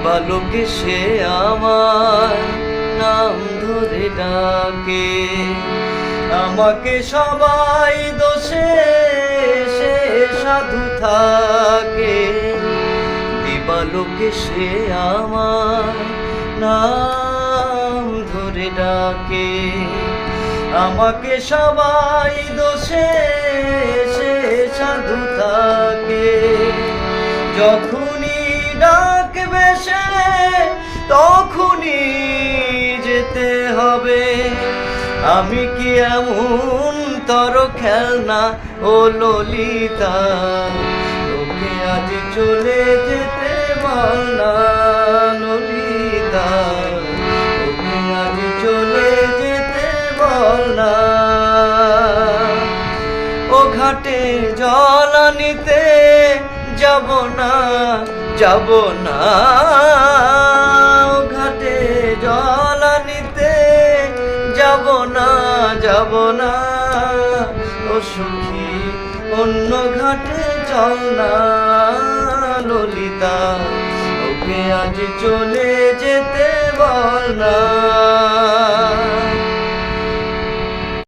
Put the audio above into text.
দিবালোকে সে আমার নাম ধরে ডাকে। আমাকে সবাই দোষে, সে সাধু থাকে। দিবালোকে সে আমার নাম ধরে ডাকে। আমাকে সবাই দোষে, সে সাধু থাকে। যখনই আমি কি এমন তর খেলনা? ও ললিতা, তোকে আজ চলে যেতে বল না চলে যেতে ও ঘাটে জল আনিতে যাব না যাব না। যাব না। ও সুখী, অন্য ঘাটে চল না, ললিতা। ওকে আজ চলে যেতে বল না।